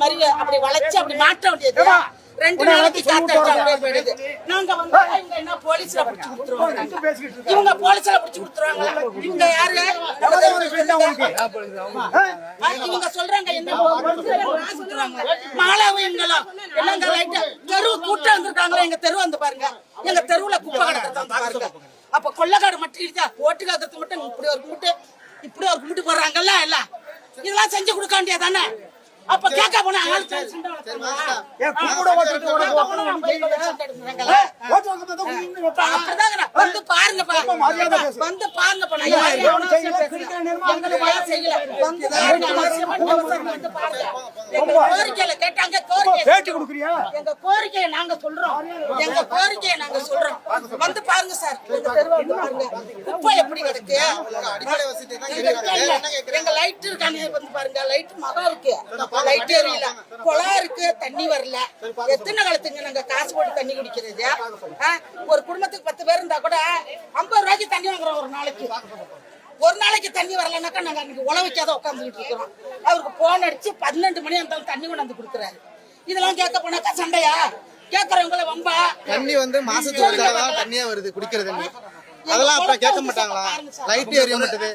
மாதிரி அப்படி வளைச்சு அப்படி மாட்ட வேண்டியது ரெண்டு நாளைக்கு போயிடுது நாங்க வந்து இவங்க என்ன போலீஸ்ல பிடிச்சு கொடுத்துருவாங்க இவங்க போலீஸ்ல பிடிச்சு கொடுத்துருவாங்க இவங்க யாரு இவங்க சொல்றாங்க என்ன சொல்றாங்க மாலாவும் என்னங்க லைட்டா தெரு கூட்டம் வந்திருக்காங்களா எங்க தெரு வந்து பாருங்க எங்க தெருவுல குப்பை கிடக்கிறது பாருங்க அப்ப கொள்ளக்காடு மட்டும் இருக்கா ஓட்டு காக்கிறதுக்கு மட்டும் இப்படி ஒரு கும்பிட்டு இப்படி ஒரு கும்பிட்டு போடுறாங்கல்ல எல்லாம் இதெல்லாம் செஞ்சு கொடுக்க வேண்டியதானே அப்ப கேட்க போனா? ஏன் கும்பிட ஓட்டுட்டு உனக்கு கேட்க போனா நம்ம கையில சண்டை எடுக்கிறாங்களா? ஓட்டு வாங்க பார்த்தா உங்க அப்ப அப்படிதாங்கடா. வந்து பாருங்கப்பா. வந்து பாருங்கப்பா. நான் செய்யல. வந்து பாருங்க. கோரிக்கையில கேட்டாங்க கோரிக்கை. கொடுக்குறியா? எங்க கோரிக்கையை நாங்க சொல்றோம். எங்க கோரிக்கையை நாங்க சொல்றோம். வந்து பாருங்க சார் குப்பை எப்படி கிடக்கு? எங்க லைட் இருக்கானே வந்து பாருங்க லைட் மரம் இருக்கு. லைட் எரியல. குளம் இருக்கு தண்ணி வரல. எத்தனை காலத்துங்க நாங்க காசு போட்டு தண்ணி குடிக்கிறது? ஒரு குடும்பத்துக்கு பத்து பேர் இருந்தா கூட ஐம்பது ரூபாய்க்கு தண்ணி வாங்குறோம் ஒரு நாளைக்கு. ஒரு நாளைக்கு தண்ணி வரலனாக்கா நாங்கள் அன்னைக்கு உழவைக்காத உட்காந்துக்கிட்டு இருக்கிறோம். அவருக்கு போன் அடிச்சு பன்னெண்டு மணி அந்த தண்ணி கொண்டாந்து கொடுக்குறாரு. இதெல்லாம் கேட்க போனாக்கா சண்டையா? கேட்கறவங்கள வம்பா? தண்ணி வந்து மாசத்துக்கு ஒரு தண்ணியே வருது குடிக்கிறது அதெல்லாம் அப்புறம் கேட்க மாட்டாங்களா? லைட் எரிய மாட்டுது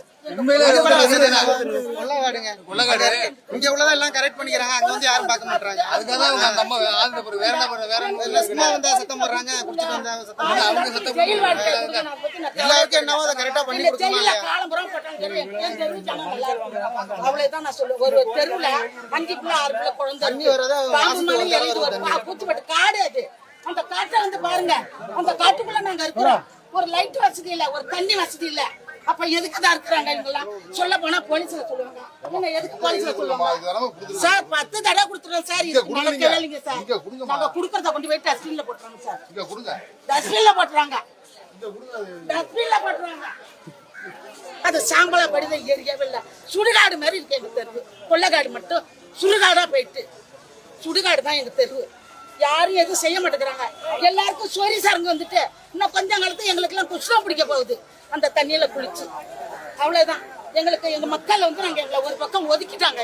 இங்க உள்ளதா எல்லாம் கரெக்ட் பண்ணிக்கிறாங்க. அங்க வந்து யாரும் பார்க்க மாட்டாங்க அதுக்காக தான் அவங்க அந்த அம்மா ஆனந்தபுரம் வேற என்ன பண்ண வேற என்ன இல்ல சும்மா வந்தா சத்தம் போடுறாங்க. குடிச்சிட்டு வந்தா சத்தம் போடுறாங்க. அவங்க சத்தம் எல்லாருக்கும் என்னவோ அதை கரெக்டா பண்ணி கொடுக்கணும். அவ்வளவுதான் நான் சொல்லுவேன். ஒரு தெருவுல அஞ்சு பிள்ளை ஆறு பிள்ளை குழந்தை தண்ணி பா- பூச்சிப்பட்டு காடு அது. அந்த காட்டை வந்து பாருங்க. அந்த காட்டுக்குள்ள நாங்க இருக்கிறோம். ஒரு லைட் வசதி இல்ல ஒரு தண்ணி வசதி இல்ல. அப்ப எதுக்கு தான் இருக்கிறாங்க இவங்கெல்லாம்? சொல்ல போனா போலீஸ்ல சொல்லுவாங்க. என்ன எதுக்கு போலீஸ்ல சொல்லுவாங்க? சார் பத்து தடவை கொடுத்துருவோம் சார். மேல கேளுங்க சார். நாங்க குடுக்கறத கொண்டு போய் டஸ்ட்பின்ல போட்டுறாங்க சார். டஸ்ட்பின்ல போட்டுறாங்க டஸ்ட்பின்ல போட்டுறாங்க அது. சாம்பலா படித ஏரியவே இல்ல சுடுகாடு மாதிரி இருக்கு எங்க தெருவு கொள்ளக்காடு மட்டும் சுடுகாடா போயிட்டு. சுடுகாடு தான் எங்க தெருவு யாரும் எதுவும் செய்ய மாட்டேங்கிறாங்க. எல்லாருக்கும் சோரி சாருங்க வந்துட்டு இன்னும் கொஞ்ச காலத்து எங்களுக்கு எல்லாம் குஷ்டம் பிடிக்க போகுது. அந்த தண்ணியில குளிச்சு. அவ்வளவுதான். எங்களுக்கு எங்க மக்கள் வந்து நாங்க எங்களை ஒரு பக்கம் ஒதுக்கிட்டாங்க.